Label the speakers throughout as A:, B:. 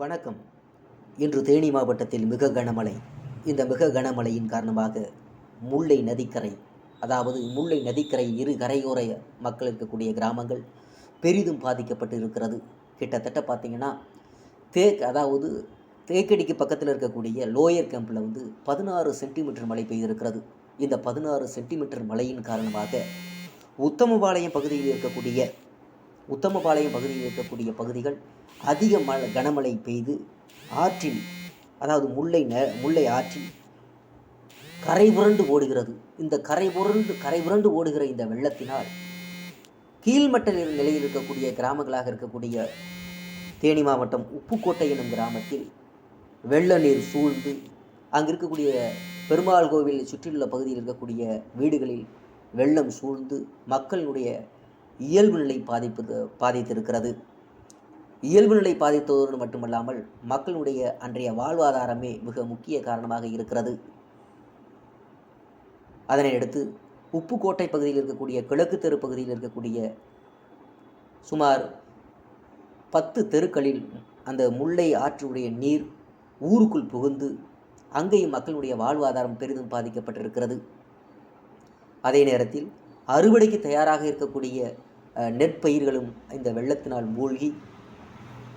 A: வணக்கம். இன்று தேனி மாவட்டத்தில் மிக கனமழை. இந்த மிக கனமழையின் காரணமாக முல்லை நதிக்கரை அதாவது முல்லை நதிக்கரை இரு கரையோர மக்கள் இருக்கக்கூடிய கிராமங்கள் பெரிதும் பாதிக்கப்பட்டு இருக்கிறது கிட்டத்தட்ட பார்த்திங்கன்னா தேக் அதாவது தேக்கடிக்கு பக்கத்தில் இருக்கக்கூடிய லோயர் கேம்பில் வந்து பதினாறு சென்டிமீட்டர் மழை பெய்திருக்கிறது. இந்த பதினாறு சென்டிமீட்டர் மழையின் காரணமாக உத்தமபாளையம் பகுதியில் இருக்கக்கூடிய உத்தமபாளையம் பகுதியில் இருக்கக்கூடிய பகுதிகள் அதிக மழை கனமழை பெய்து ஆற்றில் அதாவது முல்லை ந முல்லை ஆற்றில் கரை புரண்டு ஓடுகிறது. இந்த கரை புரண்டு கரை புரண்டு ஓடுகிற இந்த வெள்ளத்தினால் கீழ்மட்ட நிலையில் இருக்கக்கூடிய கிராமங்களாக இருக்கக்கூடிய தேனி மாவட்டம் உப்புக்கோட்டை எனும் கிராமத்தில் வெள்ள நீர் சூழ்ந்து அங்கு இருக்கக்கூடிய பெருமாள் கோவில் சுற்றியுள்ள பகுதியில் இருக்கக்கூடிய வீடுகளில் வெள்ளம் சூழ்ந்து மக்களுடைய இயல்பு நிலை பாதிப்பு பாதித்திருக்கிறது. இயல்பு நிலை பாதித்ததோடு மட்டுமல்லாமல் மக்களுடைய அன்றைய வாழ்வாதாரமே மிக முக்கிய காரணமாக இருக்கிறது. அதனை அடுத்து உப்புக்கோட்டை பகுதியில் இருக்கக்கூடிய கிழக்கு தெரு பகுதியில் இருக்கக்கூடிய சுமார் பத்து தெருக்களில் அந்த முல்லை ஆற்றுடைய நீர் ஊருக்குள் புகுந்து அங்கேயும் மக்களுடைய வாழ்வாதாரம் பெரிதும் பாதிக்கப்பட்டிருக்கிறது. அதே நேரத்தில் அறுவடைக்கு தயாராக இருக்கக்கூடிய நெற்பயிர்களும் இந்த வெள்ளத்தினால் மூழ்கி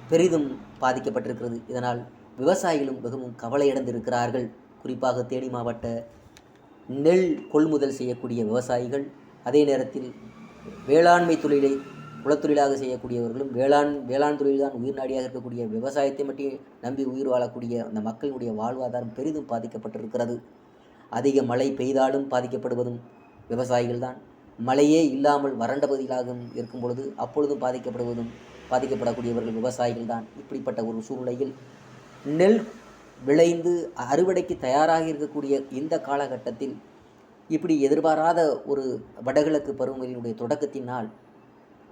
A: பெரிதும் பாதிக்கப்பட்டிருக்கிறது. இதனால் விவசாயிகளும் மிகவும் கவலையடைந்திருக்கிறார்கள். குறிப்பாக தேனி மாவட்ட நெல் கொள்முதல் செய்யக்கூடிய விவசாயிகள் அதே நேரத்தில் வேளாண்மை தொழிலை குலத்தொழிலாக செய்யக்கூடியவர்களும் வேளாண் வேளாண் தொழில்தான் உயிர் நாடியாக இருக்கக்கூடிய விவசாயத்தை மட்டும் நம்பி உயிர் வாழக்கூடிய அந்த மக்களுடைய வாழ்வாதாரம் பெரிதும் பாதிக்கப்பட்டிருக்கிறது. அதிக மழை பெய்தாலும் பாதிக்கப்படுவதும் விவசாயிகள் தான் மழையே இல்லாமல் வறண்ட பகுதிகளாகவும் இருக்கும் பொழுது அப்பொழுதும் பாதிக்கப்படுவதும் பாதிக்கப்படக்கூடியவர்கள் விவசாயிகள் தான் இப்படிப்பட்ட ஒரு சூழ்நிலையில் நெல் விளைந்து அறுவடைக்கு தயாராக இருக்கக்கூடிய இந்த காலகட்டத்தில் இப்படி எதிர்பாராத ஒரு வடகிழக்கு பருவமழையினுடைய தொடக்கத்தினால்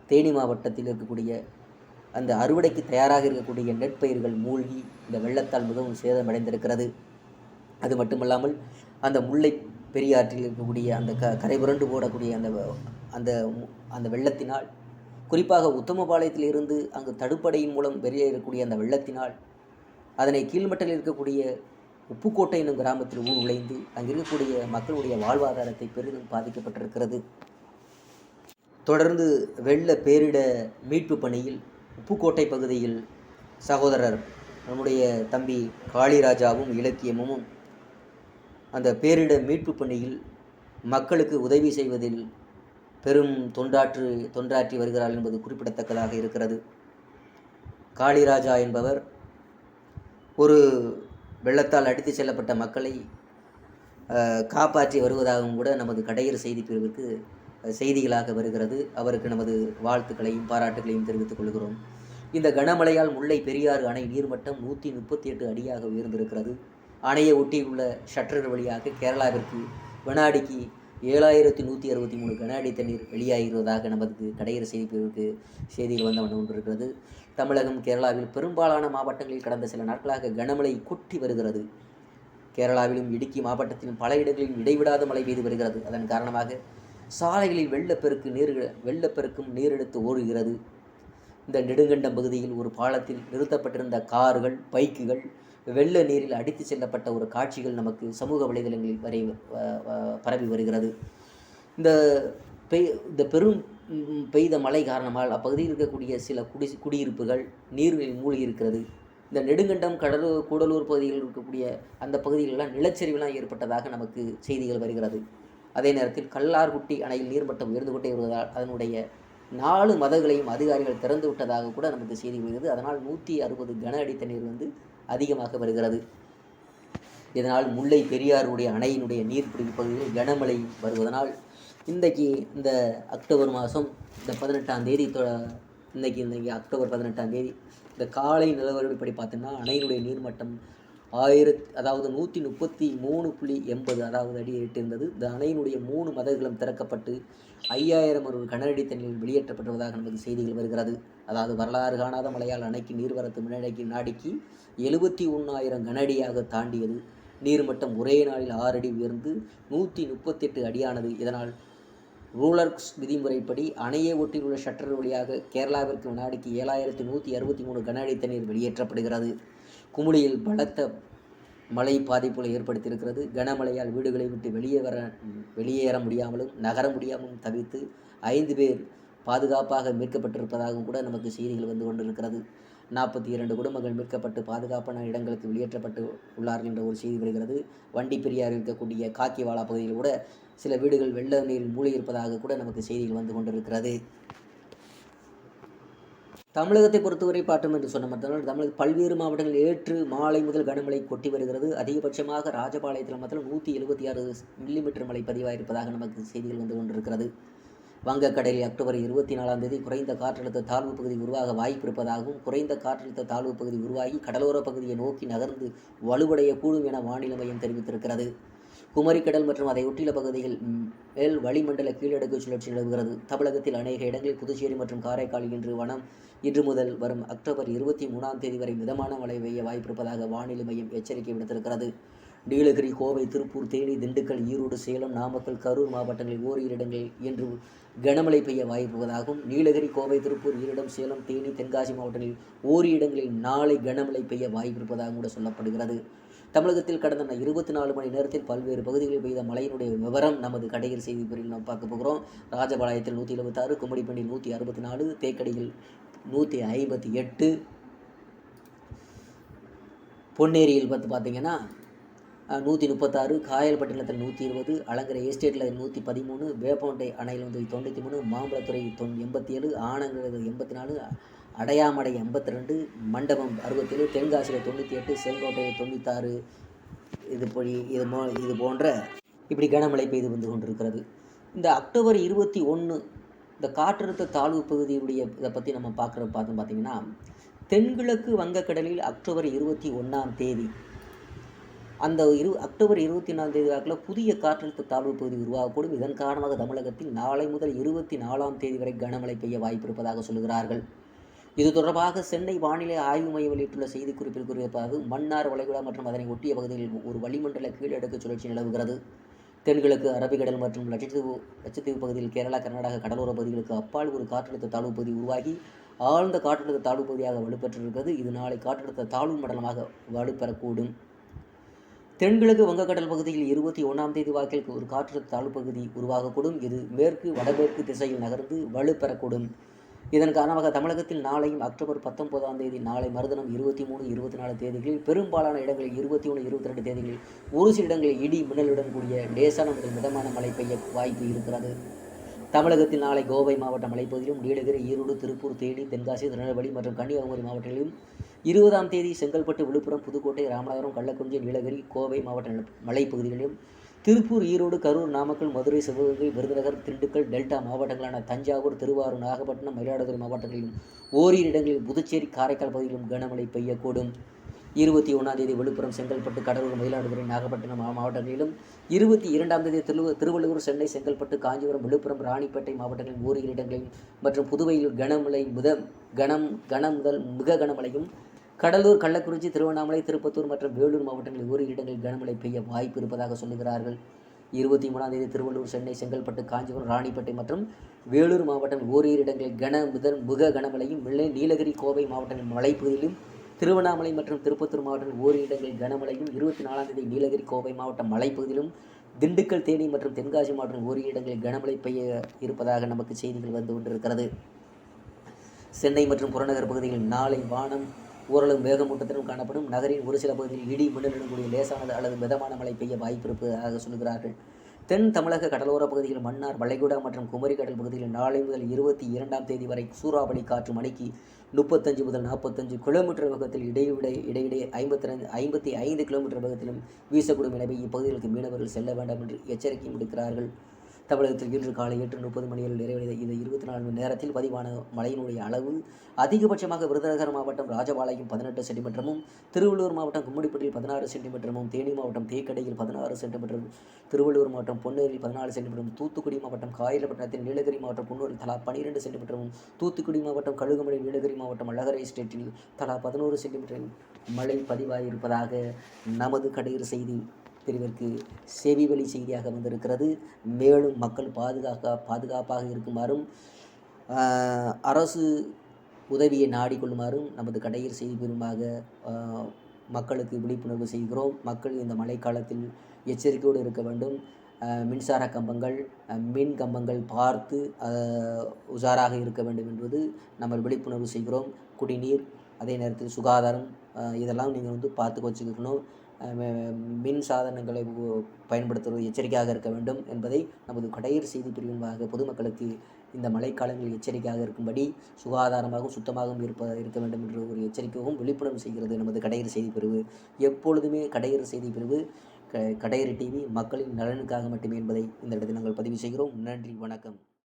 A: தேனி மாவட்டத்தில் இருக்கக்கூடிய அந்த அறுவடைக்கு தயாராக இருக்கக்கூடிய நெற்பயிர்கள் மூழ்கி இந்த வெள்ளத்தால் மிகவும் சேதமடைந்திருக்கிறது. அது மட்டுமல்லாமல் அந்த முல்லை பெரியாற்றில் இருக்கக்கூடிய அந்த க கரை புரண்டு போடக்கூடிய அந்த அந்த அந்த வெள்ளத்தினால் குறிப்பாக உத்தமபாளையத்தில் இருந்து அங்கு தடுப்படையின் மூலம் வெளியேறக்கூடிய அந்த வெள்ளத்தினால் அதனை கீழ்மட்டத்தில் இருக்கக்கூடிய உப்புக்கோட்டை என்னும் கிராமத்தில் ஊர் உழைந்து அங்கு இருக்கக்கூடிய மக்களுடைய வாழ்வாதாரத்தை பெரிதும் பாதிக்கப்பட்டிருக்கிறது. தொடர்ந்து வெள்ள பேரிட மீட்பு பணியில் உப்புக்கோட்டை பகுதியில் சகோதரர் நம்முடைய தம்பி காளிராஜாவும் இலக்கியமும் அந்த பேரிடர் மீட்பு பணியில் மக்களுக்கு உதவி செய்வதில் பெரும் தொண்டாற்று தொண்டாற்றி வருகிறார் என்பது குறிப்பிடத்தக்கதாக இருக்கிறது. காளிராஜா என்பவர் ஒரு வெள்ளத்தால் அடித்து செல்லப்பட்ட மக்களை காப்பாற்றி வருவதாகவும் கூட நமது கடையர் செய்தி பிரிவுக்கு செய்திகளாக வருகிறது. அவருக்கு நமது வாழ்த்துக்களையும் பாராட்டுகளையும் தெரிவித்துக் கொள்கிறோம். இந்த கனமழையால் முல்லை பெரியாறு அணை நீர்மட்டம் நூற்றி முப்பத்தி எட்டு அடியாக உயர்ந்திருக்கிறது. அணையை ஒட்டியுள்ள ஷட்டர்கள் வழியாக கேரளாவிற்கு வினாடிக்கு ஏழாயிரத்தி நூற்றி அறுபத்தி மூணு கன அடி தண்ணீர் வெளியாகிறதாக நமது கடையர் செய்தி பிரிவுக்கு செய்தியில் வந்த வண்ணம் கொண்டிருக்கிறது தமிழகம் கேரளாவில் பெரும்பாலான மாவட்டங்களில் கடந்த சில நாட்களாக கனமழை கொட்டி வருகிறது. கேரளாவிலும் இடுக்கி மாவட்டத்திலும் பல இடங்களில் இடைவிடாத மழை பெய்து வருகிறது. அதன் காரணமாக சாலைகளில் வெள்ளப்பெருக்கு நீர் வெள்ளப்பெருக்கும் நீரெடுத்து ஓடுகிறது. இந்த நெடுங்கண்டம் பகுதியில் ஒரு பாலத்தில் நிறுத்தப்பட்டிருந்த கார்கள் பைக்குகள் வெள்ள நீரில் அடித்து செல்லப்பட்ட ஒரு காட்சிகள் நமக்கு சமூக வலைதளங்களில் வரை பரவி வருகிறது. இந்த பெய் இந்த பெரும் பெய்த மழை காரணமாக அப்பகுதியில் இருக்கக்கூடிய சில குடி குடியிருப்புகள் நீர்களில் மூழ்கி இருக்கிறது. இந்த நெடுங்கண்டம் கடலூர் கூடலூர் பகுதிகளில் இருக்கக்கூடிய அந்த பகுதிகளெல்லாம் நிலச்சரிவுலாம் ஏற்பட்டதாக நமக்கு செய்திகள் வருகிறது. அதே நேரத்தில் கல்லார்குட்டி அணையில் நீர்மட்டம் உயர்ந்து கொண்டே வருவதால் அதனுடைய நாலு மதங்களையும் அதிகாரிகள் திறந்து விட்டதாக கூட நமக்கு செய்தி வருகிறது. அதனால் நூற்றி அறுபது கன அடி தண்ணீர் வந்து அதிகமாக வருகிறது. இதனால் முல்லை பெரியாருடைய அணையினுடைய நீர்பிடிப்பு பகுதியில் கனமழை வருவதனால் இன்றைக்கு இந்த அக்டோபர் மாதம் இந்த பதினெட்டாம் தேதி இன்றைக்கி இன்றைக்கி அக்டோபர் பதினெட்டாம் தேதி இந்த காலை நிலவரப்படி பார்த்தோம்னா அணையினுடைய நீர்மட்டம் ஆயிரத் அதாவது நூற்றி முப்பத்தி மூணு புள்ளி எண்பது அதாவது அடி எட்டிருந்தது இந்த அணையினுடைய மூணு மதகுகளும் திறக்கப்பட்டு ஐயாயிரம் ஒரு கனரடி தண்ணீர் வெளியேற்றப்பட்டுள்ளதாக நமக்கு செய்திகள் வருகிறது. அதாவது வரலாறு காணாத மழையால் அணைக்கு நீர்வரத்து வினாடிக்கு நாடிக்கு எழுபத்தி ஒன்றாயிரம் கனஅடியாக தாண்டியது. நீர்மட்டம் ஒரே நாளில் ஆறு அடி உயர்ந்து நூற்றி முப்பத்தெட்டு அடியானது. இதனால் ரூலர்ஸ் விதிமுறைப்படி அணையை ஒட்டியுள்ள ஷட்டர் வழியாக கேரளாவிற்கு வினாடிக்கு ஏழாயிரத்தி நூற்றி அறுபத்தி மூணு கன அடி தண்ணீர் வெளியேற்றப்படுகிறது. குமுளியில் பலத்த மழை பாதிப்புகளை ஏற்படுத்தியிருக்கிறது. கனமழையால் வீடுகளை விட்டு வெளியே வர வெளியேற முடியாமலும் நகர முடியாமலும் தவித்து ஐந்து பேர் பாதுகாப்பாக மீட்கப்பட்டிருப்பதாகவும் கூட நமக்கு செய்திகள் வந்து கொண்டிருக்கிறது. நாற்பத்தி இரண்டு குடும்பங்கள் மீட்கப்பட்டு பாதுகாப்பான இடங்களுக்கு வெளியேற்றப்பட்டு உள்ளார்கள் என்ற ஒரு செய்தி வருகிறது. வண்டி பெரியார் இருக்கக்கூடிய காக்கிவாலா பகுதியில் கூட சில வீடுகள் வெள்ள நீரில் மூழ்கி இருப்பதாக கூட நமக்கு செய்திகள் வந்து கொண்டிருக்கிறது. தமிழகத்தை பொறுத்தவரை பார்த்தோம் என்று சொன்ன மட்டும் தமிழக பல்வேறு மாவட்டங்களில் ஏற்று மாலை முதல் கனமழை கொட்டி வருகிறது. அதிகபட்சமாக ராஜபாளையத்தில் மாத்திரம் நூற்றி எழுபத்தி ஆறு மில்லிமீட்டர் மழை பதிவாயிருப்பதாக நமக்கு செய்திகள் வந்து கொண்டிருக்கிறது. வங்கக்கடலில் அக்டோபர் இருபத்தி நாலாம் தேதி குறைந்த காற்றழுத்த தாழ்வு பகுதி உருவாக வாய்ப்பு இருப்பதாகவும் குறைந்த காற்றழுத்த தாழ்வு பகுதி உருவாகி கடலோர பகுதியை நோக்கி நகர்ந்து வலுவடையக்கூடும் என வானிலை மையம் தெரிவித்திருக்கிறது. குமரிக்கடல் மற்றும் அதை ஒட்டியுள்ள பகுதிகள் மேல் வளிமண்டல கீழடுக்கு சுழற்சி நிலவுகிறது. தமிழகத்தில் அநேக இடங்களில் புதுச்சேரி மற்றும் காரைக்கால் இன்று வனம் இன்று முதல் வரும் அக்டோபர் இருபத்தி மூணாம் தேதி வரை மிதமான மழை பெய்ய வாய்ப்பிருப்பதாக வானிலை மையம் எச்சரிக்கை விடுத்திருக்கிறது. நீலகிரி கோவை திருப்பூர் தேனி திண்டுக்கல் ஈரோடு சேலம் நாமக்கல் கரூர் மாவட்டங்களில் ஓரிரு இடங்களில் இன்று கனமழை பெய்ய வாய்ப்புவதாகவும் நீலகிரி கோவை திருப்பூர் ஈரிடம் சேலம் தேனி தென்காசி மாவட்டங்களில் ஓரிரு இடங்களில் நாளை கனமழை பெய்ய வாய்ப்பிருப்பதாக கூட சொல்லப்படுகிறது. தமிழகத்தில் கடந்த இருபத்தி நாலு மணி நேரத்தில் பல்வேறு பகுதிகளில் பெய்த மழையினுடைய விவரம் நமது கடையில் செய்தி பிரிவில் நாம் பார்க்க போகிறோம். ராஜபாளையத்தில் நூற்றி எழுபத்தாறு கும்மிடிப்பண்டியில் நூற்றி அறுபத்தி நாலு தேக்கடியில் நூற்றி ஐம்பத்தி எட்டு. பொன்னேரியில் பார்த்து பார்த்தீங்கன்னா நூற்றி முப்பத்தாறு காயல்பட்டினத்தில் நூற்றி இருபது அலங்கரை எஸ்டேட்டில் நூற்றி பதிமூணு வேப்போண்டை அணையில் வந்து தொண்ணூற்றி மூணு மாம்பழத்துறை தொன் எண்பத்தி ஏழு ஆனங்கல் எண்பத்தி நாலு அடையாமடை எண்பத்தி ரெண்டு மண்டபம் அறுபத்தேழு தென்காசியில் தொண்ணூற்றி எட்டு செங்கோட்டையில் தொண்ணூத்தாறு. இது போய் இது மோ இது போன்ற இப்படி கனமழை பெய்து வந்து கொண்டிருக்கிறது. இந்த அக்டோபர் இருபத்தி ஒன்று இந்த காற்றழுத்த தாழ்வு பகுதியுடைய இதை பற்றி நம்ம பார்க்குற பார்த்தோம் பார்த்தீங்கன்னா தென்கிழக்கு வங்கக்கடலில் அக்டோபர் இருபத்தி ஒன்றாம் தேதி அந்த இரு அக்டோபர் இருபத்தி நாலாம் தேதி வாக்கில் புதிய காற்றழுத்த தாழ்வு பகுதி உருவாகக்கூடும். இதன் காரணமாக தமிழகத்தில் நாளை முதல் இருபத்தி நாலாம் தேதி வரை கனமழை பெய்ய வாய்ப்பு இருப்பதாக சொல்கிறார்கள் இது தொடர்பாக சென்னை வானிலை ஆய்வு மையம் வெளியிட்டுள்ள செய்திக்குறிப்பில் கூறியதாவது மன்னார் வளைகுடா மற்றும் அதனை ஒட்டிய பகுதிகளில் ஒரு வளிமண்டல கீழடுக்கு சுழற்சி நிலவுகிறது. தென்கிழக்கு அரபிக்கடல் மற்றும் லட்சத்தீவு லட்சத்தீவு பகுதியில் கேரளா கர்நாடக கடலோர பகுதிகளுக்கு அப்பால் ஒரு காற்றழுத்த தாழ்வு பகுதி உருவாகி ஆழ்ந்த காற்றழுத்த தாழ்வு பகுதியாக வலுப்பெற்றிருக்கிறது. இது நாளை காற்றழுத்த தாழ்வு மண்டலமாக வலுப்பெறக்கூடும். தென்கிழக்கு வங்கக்கடல் பகுதியில் இருபத்தி ஒன்றாம் தேதி வாக்கில் ஒரு காற்றழுத்த தாழ்வு பகுதி உருவாகக்கூடும். இது மேற்கு வடமேற்கு திசையில் நகர்ந்து வலுப்பெறக்கூடும். இதன் காரணமாக தமிழகத்தில் நாளையும் அக்டோபர் பத்தொன்பதாம் தேதி நாளை மறுதினம் இருபத்தி மூணு இருபத்தி நாலு தேதிகளில் பெரும்பாலான இடங்களில் இருபத்தி ஒன்று இருபத்தி ரெண்டு தேதிகளில் ஒரு சில இடங்களில் இடி மின்னலுடன் கூடிய லேசான முதல் மிதமான மழை பெய்ய வாய்ப்பு இருக்கிறது. தமிழகத்தில் நாளை கோவை மாவட்ட மலைப்பகுதியிலும் நீலகிரி ஈரோடு திருப்பூர் தேனி தென்காசி திருநெல்வேலி மற்றும் கன்னியாகுமரி மாவட்டங்களிலும் இருபதாம் தேதி செங்கல்பட்டு விழுப்புரம் புதுக்கோட்டை ராமநாதபுரம் கள்ளக்குறிச்சி நீலகிரி கோவை மாவட்ட மலைப்பகுதிகளிலும் திருப்பூர் ஈரோடு கரூர் நாமக்கல் மதுரை சிவகங்கை விருதுநகர் திண்டுக்கல் டெல்டா மாவட்டங்களான தஞ்சாவூர் திருவாரூர் நாகப்பட்டினம் மயிலாடுதுறை மாவட்டங்களிலும் ஓரிரு இடங்களில் புதுச்சேரி காரைக்கால் பகுதியிலும் கனமழை பெய்யக்கூடும். இருபத்தி ஒன்றாம் தேதி விழுப்புரம் செங்கல்பட்டு கடலூர் மயிலாடுதுறை நாகப்பட்டினம் மாவட்டங்களிலும் இருபத்தி இரண்டாம் தேதி திருவ திருவள்ளூர் சென்னை செங்கல்பட்டு காஞ்சிபுரம் விழுப்புரம் ராணிப்பேட்டை மாவட்டங்களில் ஓரிரு இடங்களிலும் மற்றும் புதுவையில் கனமழை முத கனம் கன முதல் மிக கனமழையும் கடலூர் கள்ளக்குறிச்சி திருவண்ணாமலை திருப்பத்தூர் மற்றும் வேலூர் மாவட்டங்களில் ஒரு இடங்களில் கனமழை பெய்ய வாய்ப்பு இருப்பதாக சொல்லுகிறார்கள். இருபத்தி மூணாம் தேதி திருவள்ளூர் சென்னை செங்கல்பட்டு காஞ்சிபுரம் ராணிப்பேட்டை மற்றும் வேலூர் மாவட்டம் ஓரிரு இடங்களில் கன முதல் முக கனமழையும் வெள்ளை நீலகிரி கோவை மாவட்டங்களின் மலைப்பகுதியிலும் திருவண்ணாமலை மற்றும் திருப்பத்தூர் மாவட்டத்தில் ஓரிரு இடங்களில் கனமழையும் இருபத்தி நாலாம் தேதி நீலகிரி கோவை மாவட்டம் மலைப்பகுதியிலும் திண்டுக்கல் தேனி மற்றும் தென்காசி மாவட்டம் ஓரிரு இடங்களில் கனமழை பெய்ய இருப்பதாக நமக்கு செய்திகள் வந்து கொண்டிருக்கிறது. சென்னை மற்றும் புறநகர் பகுதிகளில் நாளை வானம் ஓரளவு மேகமூட்டத்திலும் காணப்படும். நகரின் ஒரு சில பகுதியில் இடி மின்னலுடன் கூடிய லேசானது அல்லது மிதமான மழை பெய்ய வாய்ப்பு இருப்பதாக சொல்கிறார்கள் தென் தமிழக கடலோர பகுதியில் மன்னார் வளைகுடா மற்றும் குமரி கடல் பகுதியில் நாளை முதல் இருபத்தி இரண்டாம் தேதி வரை சூறாவளி காற்று மணிக்கு முப்பத்தஞ்சு முதல் நாற்பத்தஞ்சு கிலோமீட்டர் வேகத்தில் இடைவிடை இடையிடையே ஐம்பத்தி ரெண்டு ஐம்பத்தி ஐந்து கிலோமீட்டர் வேகத்திலும் வீசக்கூடும் எனவே இப்பகுதிகளுக்கு மீனவர்கள் செல்ல வேண்டாம் என்று எச்சரிக்கையும் விடுக்கிறார்கள். தமிழகத்தில் இன்று காலை எட்டு முப்பது மணியில் நிறைவடைந்த இந்த இருபத்தி நாலு மணி நேரத்தில் பதிவான மழையினுடைய அளவு அதிகபட்சமாக விருதுநகர் மாவட்டம் ராஜபாளையம் பதினெட்டு சென்டிமீட்டரும் திருவள்ளூர் மாவட்டம் கும்மிடிப்பட்டியில் பதினாறு சென்டிமீட்டரும் தேனி மாவட்டம் தேக்கடையில் பதினாறு சென்டிமீட்டரும் திருவள்ளூர் மாவட்டம் பொன்னேரியில் பதினாலு சென்டிமீட்டரும் தூத்துக்குடி மாவட்டம் காயிலப்பட்டினத்தில் நீலகிரி மாவட்டம் குன்னூரில் தலா பனிரெண்டு சென்டிமீட்டரும் தூத்துக்குடி மாவட்டம் கழுகுமலை நீலகிரி மாவட்டம் அழகரை ஸ்டேட்டில் தலா பதினோரு சென்டிமீட்டர் மழை பதிவாகியிருப்பதாக நமது கடையில் செய்தி. பிரிவிற்கு செவி வழி செய்தியாக வந்திருக்கிறது. மேலும் மக்கள் பாதுகாக்க பாதுகாப்பாக இருக்குமாறும் அரசு உதவியை நாடிக்கொள்ளுமாறும் நமது கடையில் செய்தி பிரிவாக மக்களுக்கு விழிப்புணர்வு செய்கிறோம். மக்கள் இந்த மழைக்காலத்தில் எச்சரிக்கையோடு இருக்க வேண்டும். மின்சார கம்பங்கள் மின் கம்பங்கள் பார்த்து உஷாராக இருக்க வேண்டும் என்பது நம்ம விழிப்புணர்வு செய்கிறோம். குடிநீர் அதே நேரத்தில் சுகாதாரம் இதெல்லாம் நீங்கள் வந்து பார்த்து வச்சுக்கணும். மின் சாதனங்களை பயன்படுத்துவது எச்சரிக்கையாக இருக்க வேண்டும் என்பதை நமது கடையர் செய்தி பிரிவின்பாக பொதுமக்களுக்கு இந்த மழைக்காலங்களில் எச்சரிக்கையாக இருக்கும்படி சுகாதாரமாகவும் சுத்தமாகவும் இருப்ப இருக்க வேண்டும் என்ற ஒரு எச்சரிக்கையும் விழிப்புணர்வு செய்கிறது நமது கடையர் செய்தி பிரிவு. எப்பொழுதுமே கடையர் செய்தி பிரிவு க கடையர் டிவி மக்களின் நலனுக்காக மட்டுமே என்பதை இந்த இடத்தில் நாங்கள் பதிவு செய்கிறோம். நன்றி வணக்கம்.